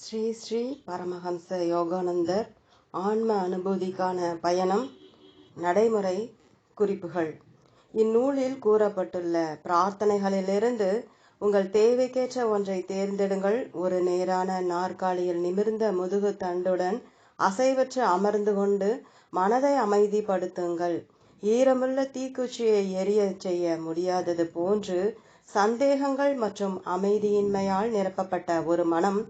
ஸ்ரீ ஸ்ரீ பரமஹம்ச யோகானந்தர் ஆன்ம அனுபூதிக்கான பயணம் நடைமுறை குறிப்புகள். இந்நூலில் கூறப்பட்டுள்ள பிரார்த்தனைகளிலிருந்து உங்கள் தேவைக்கேற்ற ஒன்றை தேர்ந்தெடுங்கள். ஒரு நேரான நாற்காலியில் நிமிர்ந்த முதுகு தண்டுடன் அசைவற்று அமர்ந்து கொண்டு மனதை அமைதிப்படுத்துங்கள். ஈரமுள்ள தீக்குச்சியை எரியச் செய்ய முடியாதது போன்று சந்தேகங்கள் மற்றும் அமைதியின்மையால் நிரப்பப்பட்ட ஒரு மனம்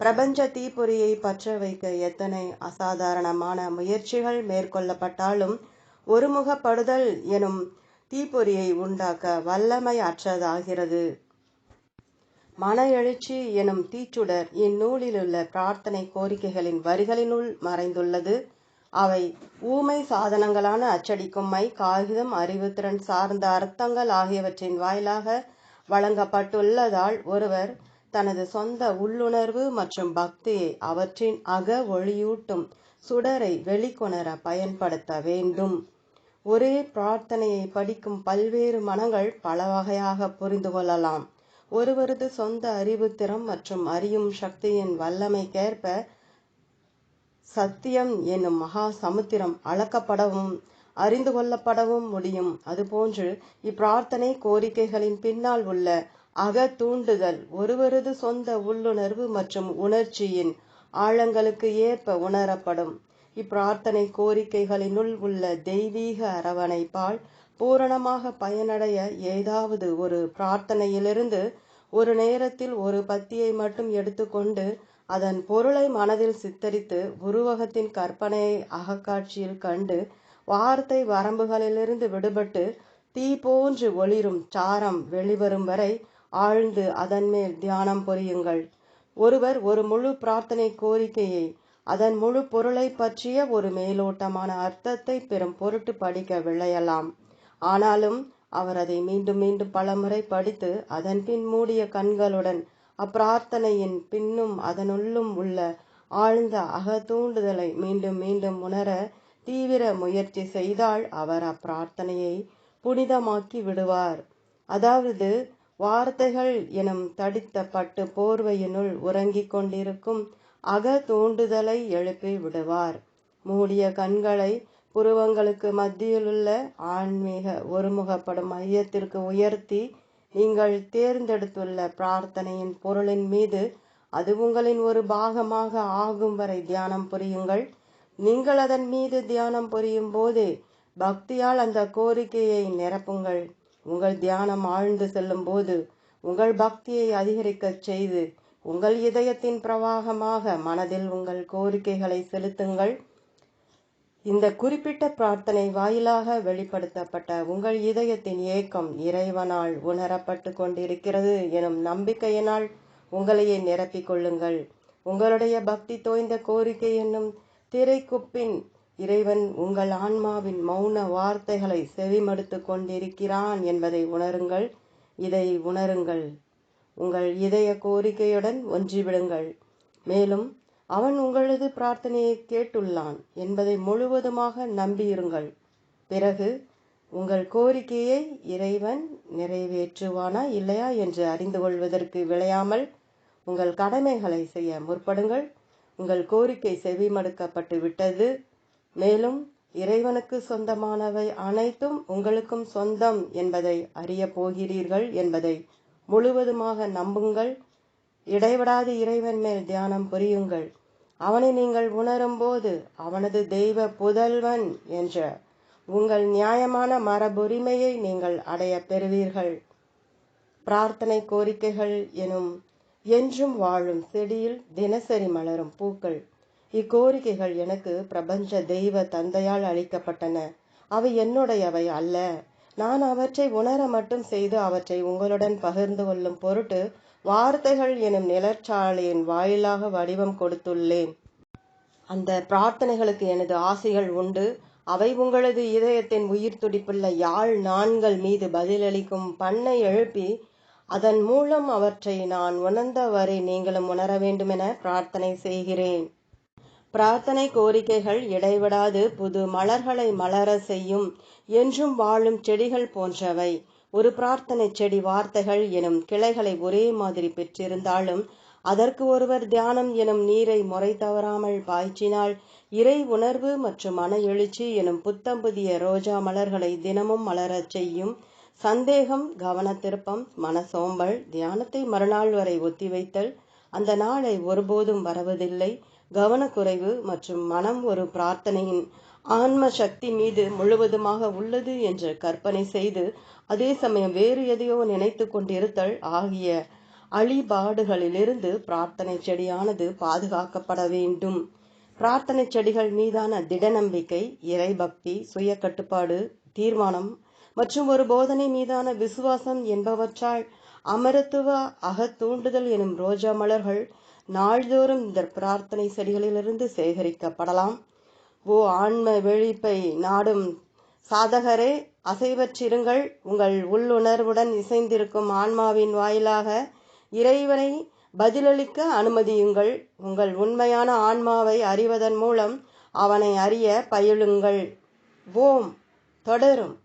பிரபஞ்ச தீப்பொறியை பற்ற வைக்க எத்தனை அசாதாரணமான முயற்சிகள் மேற்கொள்ளப்பட்டாலும் ஒருமுகப்படுதல் எனும் தீப்பொறியை உண்டாக்க வல்லமை அற்றதாகிறது. மன எழுச்சி எனும் தீச்சுடர் இந்நூலிலுள்ள பிரார்த்தனை கோரிக்கைகளின் வரிகளினுள் மறைந்துள்ளது. அவை ஊமை சாதனங்களான அச்சடிக்கும் மை காகிதம் அறிவுத்திறன் சார்ந்த அர்த்தங்கள் ஆகியவற்றின் வாயிலாக வழங்கப்பட்டுள்ளதால் ஒருவர் தனது சொந்த உள்ளுணர்வு மற்றும் பக்தியை அவற்றின் அக ஒளியூட்டும் சுடரை வெளிக்கொணர பயன்படுத்த வேண்டும். ஒரே பிரார்த்தனையை படிக்கும் பல்வேறு மனங்கள் பல வகையாக புரிந்து கொள்ளலாம். ஒருவரது சொந்த அறிவுத்திறம் மற்றும் அறியும் சக்தியின் வல்லமைக்கேற்ப சத்தியம் என்னும் மகா சமுத்திரம் அளக்கப்படவும் அறிந்து கொள்ளப்படவும் முடியும். அதுபோன்று இப்பிரார்த்தனை கோரிக்கைகளின் பின்னால் உள்ள அக தூண்டுதல் ஒருவரது சொந்த உள்ளுணர்வு மற்றும் உணர்ச்சியின் ஆழங்களுக்கு ஏற்ப உணரப்படும். இப்பிரார்த்தனை கோரிக்கைகளினுள் உள்ள தெய்வீக அரவணைப்பால் பூரணமாக பயனடைய ஏதாவது ஒரு பிரார்த்தனையிலிருந்து ஒரு நேரத்தில் ஒரு பத்தியை மட்டும் எடுத்துக்கொண்டு அதன் பொருளை மனதில் சித்தரித்து உருவகத்தின் கற்பனையை அகக்காட்சியில் கண்டு வார்த்தை வரம்புகளிலிருந்து விடுபட்டு தீ போன்று ஒளிரும் சாரம் வெளிவரும் வரை ஆழ்ந்து அதன் மேல் தியானம் புரியுங்கள். ஒருவர் ஒரு முழு பிரார்த்தனை கோரிக்கையை அதன் முழு பொருளை பற்றிய ஒரு மேலோட்டமான அர்த்தத்தை பெறும் பொருட்டு படிக்க விளையலாம். ஆனாலும் அவர் அதை மீண்டும் மீண்டும் பலமுறை படித்து அதன் பின் மூடிய கண்களுடன் அப்பிரார்த்தனையின் பின்னும் அதனுள்ளும் உள்ள ஆழ்ந்த அகத்தூண்டுதலை மீண்டும் மீண்டும் உணர தீவிர முயற்சி செய்தால் அவர் அப்பிரார்த்தனையை புனிதமாக்கி விடுவார். அதாவது வார்த்தைகள் எனும் தடித்த பட்டு போர்வையினுள் உறங்கிக் கொண்டிருக்கும் அக தூண்டுதலை எழுப்பி விடுவார். மூடிய கண்களை புருவங்களுக்கு மத்தியிலுள்ள ஆன்மீக ஒருமுகப்படும் மையத்திற்கு உயர்த்தி நீங்கள் தேர்ந்தெடுத்துள்ள பிரார்த்தனையின் பொருளின் மீது அது உங்களின் ஒரு பாகமாக ஆகும் வரை தியானம் புரியுங்கள். நீங்கள் அதன் மீது தியானம் புரியும் போதே பக்தியால் அந்த கோரிக்கையை நிரப்புங்கள். உங்கள் தியானம் ஆழ்ந்து செல்லும் போது உங்கள் பக்தியை அதிகரிக்கச் செய்து உங்கள் இதயத்தின் பிரவாகமாக மனதில் உங்கள் கோரிக்கைகளை செலுத்துங்கள். இந்த குறிப்பிட்ட பிரார்த்தனை வாயிலாக வெளிப்படுத்தப்பட்ட உங்கள் இதயத்தின் ஏக்கம் இறைவனால் உணரப்பட்டு கொண்டிருக்கிறது எனும் நம்பிக்கையினால் உங்களையே நிரப்பிக் கொள்ளுங்கள். உங்களுடைய பக்தி தோய்ந்த கோரிக்கை என்னும் திரைக்குப்பின் இறைவன் உங்கள் ஆன்மாவின் மௌன வார்த்தைகளை செவிமடுத்து கொண்டிருக்கிறான் என்பதை உணருங்கள். இதை உணருங்கள். உங்கள் இதய கோரிக்கையுடன் ஒன்றிவிடுங்கள். மேலும் அவன் உங்களது பிரார்த்தனையை கேட்டுள்ளான் என்பதை முழுவதுமாக நம்பியிருங்கள். பிறகு உங்கள் கோரிக்கையை இறைவன் நிறைவேற்றுவானா இல்லையா என்று அறிந்து கொள்வதற்கு விளையாமல் உங்கள் கடமைகளை செய்ய முற்படுங்கள். உங்கள் கோரிக்கை செவிமடுக்கப்பட்டு விட்டது மேலும் இறைவனுக்கு சொந்தமானவை அனைத்தும் உங்களுக்கும் சொந்தம் என்பதை அறிய போகிறீர்கள் என்பதை முழுவதுமாக நம்புங்கள். இடைவிடாது இறைவன் மேல் தியானம் புரியுங்கள். அவனை நீங்கள் உணரும்போது அவனது தெய்வ புதல்வன் என்ற உங்கள் நியாயமான மரபுரிமையை நீங்கள் அடைய பெறுவீர்கள். பிரார்த்தனை கோரிக்கைகள் எனும் என்றும் வாழும் செடியில் தினசரி மலரும் பூக்கள். இக்கோரிக்கைகள் எனக்கு பிரபஞ்ச தெய்வ தந்தையால் அளிக்கப்பட்டன. அவை என்னுடையவை அல்ல. நான் அவற்றை உணர மட்டும் செய்து அவற்றை உங்களுடன் பகிர்ந்து கொள்ளும் பொருட்டு வார்த்தைகள் எனும் நிலச்சாலையின் வாயிலாக வடிவம் கொடுத்துள்ளேன். அந்த பிரார்த்தனைகளுக்கு எனது ஆசைகள் உண்டு. அவை உங்களது இதயத்தின் உயிர் துடிப்புள்ள யாழ் நான்கள் மீது பதிலளிக்கும் பண்ணை எழுப்பி அதன் மூலம் அவற்றை நான் உணர்ந்த வரை நீங்களும் உணர வேண்டுமென பிரார்த்தனை செய்கிறேன். பிரார்த்தனை கோரிக்கைகள் இடைவிடாது புது மலர்களை மலர செய்யும் என்றும் வாழும் செடிகள் போன்றவை. ஒரு பிரார்த்தனை செடி வார்த்தைகள் எனும் கிளைகளை ஒரே மாதிரி பெற்றிருந்தாலும் அதற்கு ஒருவர் தியானம் எனும் நீரை முறை தவறாமல் பாய்ச்சினால் இறை உணர்வு மற்றும் மன எழுச்சி எனும் புத்தம் புதிய ரோஜா மலர்களை தினமும் மலரச் செய்யும் சந்தேகம் கவனத்திருப்பம் மனசோம்பல் தியானத்தை மறுநாள் வரை ஒத்திவைத்தல் அந்த நாளை ஒருபோதும் வரவதில்லை. கவனக்குறைவு மற்றும் மனம் ஒரு பிரார்த்தனையின் ஆன்ம சக்தி மீது முழுவதுமாக உள்ளது என்று கற்பனை செய்து அதே சமயம் வேறு எதையோ நினைத்து கொண்டிருத்தல் ஆகிய அழிபாடுகளிலிருந்து பிரார்த்தனை செடியானது பாதுகாக்கப்பட வேண்டும். பிரார்த்தனை செடிகள் மீதான திட நம்பிக்கை இறைபக்தி சுய கட்டுப்பாடு தீர்மானம் மற்றும் ஒரு போதனை மீதான விசுவாசம் என்பவற்றால் அமரத்துவ அகத்தூண்டுதல் எனும் ரோஜா மலர்கள் நாள்தோறும் இந்த பிரார்த்தனை செடிகளிலிருந்து சேகரிக்கப்படலாம். ஓ ஆன்ம வெளிப்பை நாடும் சாதகரே அசைவற்றிருங்கள். உங்கள் உள்ளுணர்வுடன் இசைந்திருக்கும் ஆன்மாவின் வாயிலாக இறைவனை பதிலளிக்க அனுமதியுங்கள். உங்கள் உண்மையான ஆன்மாவை அறிவதன் மூலம் அவனை அறிய பயிலுங்கள். ஓம். தொடரும்.